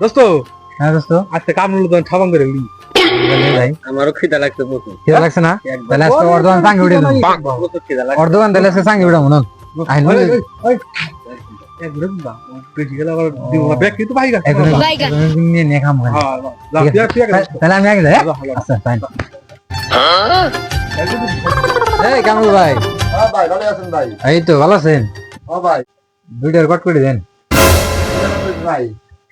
দোস্ত? হ্যাঁ দোস্ত। আজকে কামড়ুল তো ঠাবাং করে আমারও খিদা লাগছে প্রচুর। খিদা লাগছে না? তাহলে আজকে সাঙ্গে উঠে দেবো। তাহলে আজকে সাঙ্গে উঠে মনে হ্যাঁ। তাহলে আমি আগে যাই হ্যাঁ? যা, যা। আচ্ছা ফাইন এই কামরুল ভাই। হ্যাঁ ভাই ভালো আছেন ভাই? এই তো ভালো আছেন? ও ভাই। দুইটার কট করে দেন। ভাই।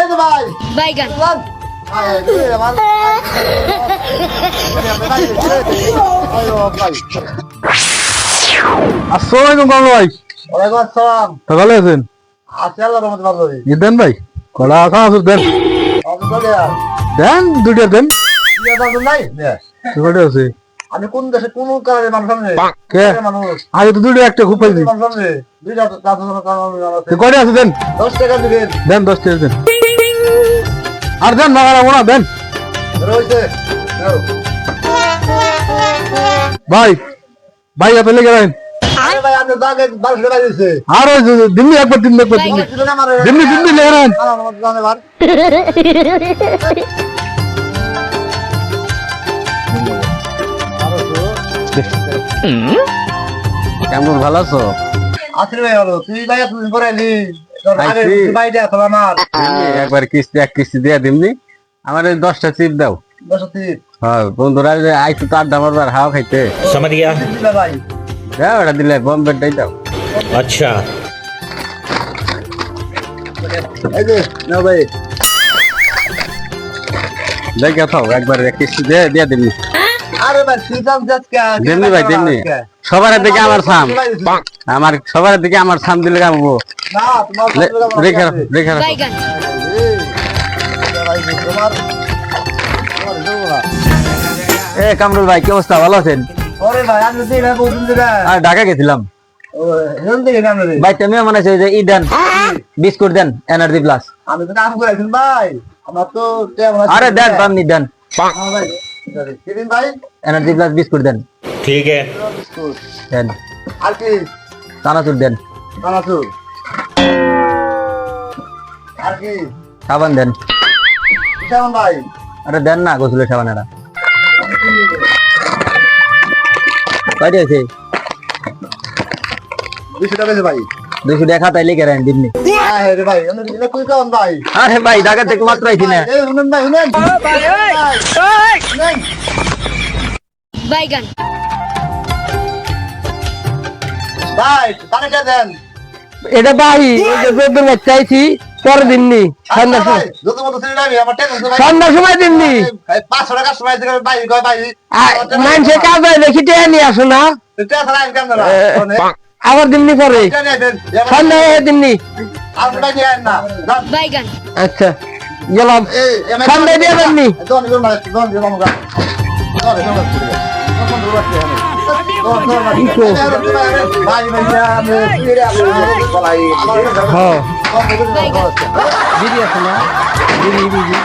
এই যে ভাই। বাইগান আমার আয়ো ভাই ওয়ালাইকুম আসসালাম। তো আছেন? আছি আল্লাহর রহমতে ভালো আছি। দেন ভাই? কলা খাওয়া আছে দেন। দেন দুইটা দেন। ইয়ে নাই? দুইটা আছে। আমি কোন দেশে কোন কালারের মানুষ কে? আগে তো দুইটা একটা খুব পাইছি। কয়টা আছে দেন? দশ টাকা দিবেন। দেন দশ টাকা দেন। আর দেন না না দেন রয়েছে ভাই ভাই আপনি লেগে রাখেন। আরে একবার দিন একবার লেগে রাখেন। কেমন ভালো আছো? আসলে ভাই হলো তুই ভাই এতদিন পরে একবার কিস্তি এক কিস্তি দিয়ে দিমনি আমার দশটা চিপ দাও। হ্যাঁ বন্ধুরা আইসু তো আড্ডা মারবার খাইতে। দিলে বম্বেটাই আচ্ছা। এই যে নাও ভাই। দেখ একবার কিস্তি দিয়ে দিয়ে দিবি আরে ভাই দিমনি সবার দিকে আমার সাম আমার সবার দিকে আমার সাম দিলে না তোমার রেখে রেখে এ কামরুল ভাই কি অবস্থা? ভালো আছেন? ওরে ভাই আমি তো এখানে বলছেন যে আর ঢাকা গেছিলাম। ভাই। তুমি মনে আছে যে ই দেন বিস্কুট দেন এনার্জি প্লাস আমি তো কাম করেছেন ভাই। আমার তো আরে দেন পামনি দেন। হ্যাঁ ভাই। বিপিন ভাই এনার্জি প্লাস বিস্কুট দেন। ঠিক দেন। আর কি? চানাচুর দেন। চানাচুর। আর কি? সাবান দেন। সাবান ভাই। আরে দেন না গোসলের সাবান এরা। কয়টি আছে ভাই। দুশো তাই লিখে রাখেন দিননি আরে ভাই ঢাকা থেকে মাত্র আইছি না। বাইগান। ভাই পানিটা দেন। এটা ভাই ওই যে চাইছি পরে দিননি টেন সন্ধ্যার সময়। দিননি ভাই 500 টাকা সময় দিলে ভাই কয় ভাই মানুষের কাজ হয় দেখি টেয়া নিয়ে আসো না। আবার দিননি পরে। সন্ধ্যায় দিননি আচ্ছা গেলাম। সন্ধ্যায় দিয়ে দেননি দিদি আছে না দিদি দিদি